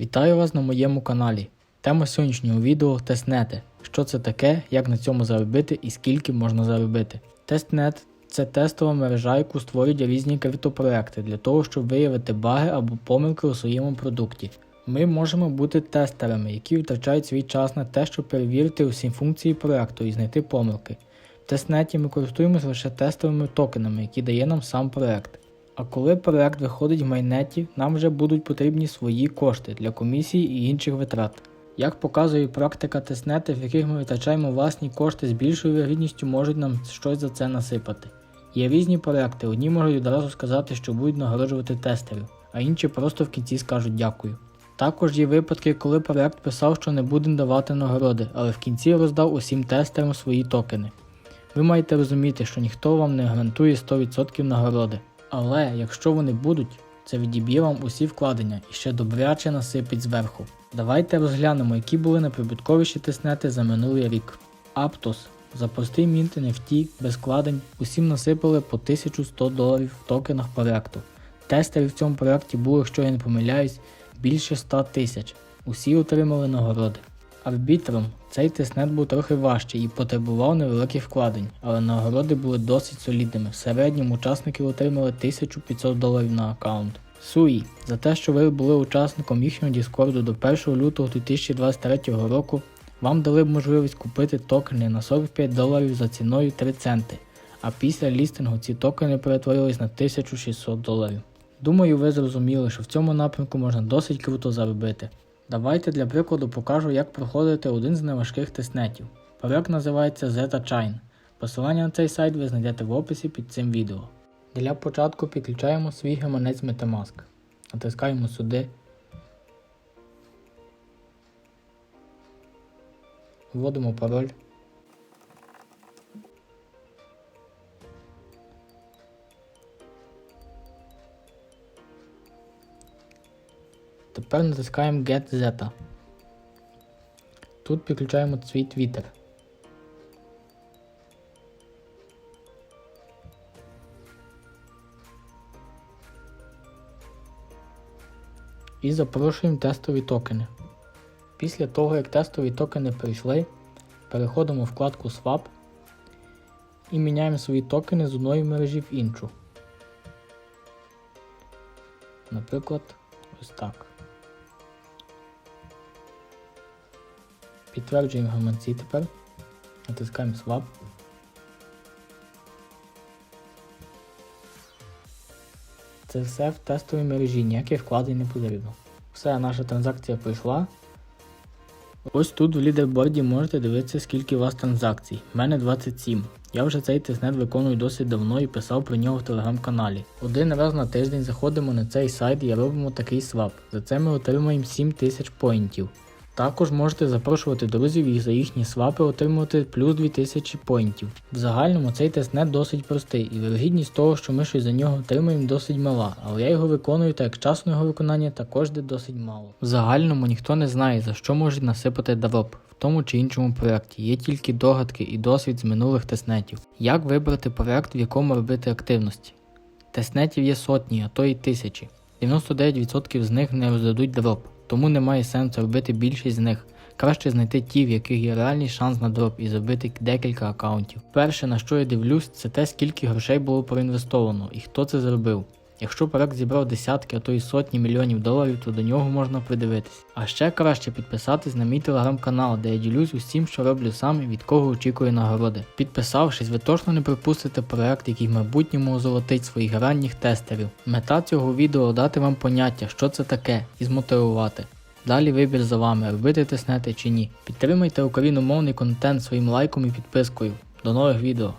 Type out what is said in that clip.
Вітаю вас на моєму каналі. Тема сьогоднішнього відео тестнети. Що це таке, як на цьому заробити і скільки можна заробити. Тестнет це тестова мережа, яку створюють різні криптопроекти для того, щоб виявити баги або помилки у своєму продукті. Ми можемо бути тестерами, які витрачають свій час на те, щоб перевірити усі функції проекту і знайти помилки. В тестнеті ми користуємося лише тестовими токенами, які дає нам сам проект. А коли проект виходить в майнеті, нам вже будуть потрібні свої кошти для комісії і інших витрат. Як показує практика тестнети, в яких ми витрачаємо власні кошти з більшою вірогідністю можуть нам щось за це насипати. Є різні проекти, одні можуть одразу сказати, що будуть нагороджувати тестерів, а інші просто в кінці скажуть дякую. Також є випадки, коли проект писав, що не буде давати нагороди, але в кінці роздав усім тестерам свої токени. Ви маєте розуміти, що ніхто вам не гарантує 100% нагороди. Але якщо вони будуть, це відіб'є вам усі вкладення і ще добряче насипить зверху. Давайте розглянемо, які були найприбутковіші тестнети за минулий рік. Aptos за простий мінт NFT без вкладень усім насипали по 1100 доларів в токенах проекту. Тестерів в цьому проекті було, якщо я не помиляюсь, більше 100 тисяч. Усі отримали нагороди. Арбітром цей тестнет був трохи важчий і потребував невеликих вкладень, але нагороди були досить солідними. В середньому учасники отримали 1500 доларів на аккаунт. Суї за те, що ви були учасником їхнього Діскорду до 1 лютого 2023 року, вам дали б можливість купити токени на 45 доларів за ціною 3 центи, а після лістингу ці токени перетворились на 1600 доларів. Думаю, ви зрозуміли, що в цьому напрямку можна досить круто заробити. Давайте для прикладу покажу, як проходити один з неважких тестнетів. Проект називається Zeta Chain. Посилання на цей сайт ви знайдете в описі під цим відео. Для початку підключаємо свій гаманець Metamask. Натискаємо сюди. Вводимо пароль. Тепер натискаємо Get Zeta. Тут підключаємо свій Twitter. І запрошуємо тестові токени. Після того, як тестові токени прийшли, переходимо в вкладку Swap і міняємо свої токени з одної мережі в іншу. Наприклад, ось так. Підтверджуємо гаманці тепер. Натискаємо Swap. Це все в тестовій мережі, ніяких вкладень не потрібно. Все, наша транзакція пройшла. Ось тут в лідерборді можете дивитися, скільки у вас транзакцій. У мене 27. Я вже цей тестнет виконую досить давно і писав про нього в телеграм-каналі. Один раз на тиждень заходимо на цей сайт і робимо такий свап. За це ми отримуємо 7000 поінтів. Також можете запрошувати друзів і за їхні свапи отримувати плюс 2000 поінтів. В загальному цей тестнет досить простий і вирогідність того, що ми щось за нього отримаємо, досить мала, але я його виконую, так як часу його виконання також де досить мало. В загальному ніхто не знає, за що можуть насипати дроп в тому чи іншому проєкті. Є тільки догадки і досвід з минулих тестнетів. Як вибрати проєкт, в якому робити активності? Тестнетів є сотні, а то й тисячі. 99% з них не роздадуть дроп, тому немає сенсу робити більшість з них. Краще знайти ті, в яких є реальний шанс на дроп і зробити декілька аккаунтів. Перше, на що я дивлюсь, це те, скільки грошей було проінвестовано і хто це зробив. Якщо проект зібрав десятки, а то й сотні мільйонів доларів, то до нього можна придивитись. А ще краще підписатись на мій телеграм-канал, де я ділюсь усім, що роблю сам і від кого очікую нагороди. Підписавшись, ви точно не пропустите проект, який в майбутньому озолотить своїх ранніх тестерів. Мета цього відео дати вам поняття, що це таке, і змотивувати. Далі вибір за вами, робити тиснете чи ні. Підтримайте україномовний контент своїм лайком і підпискою. До нових відео.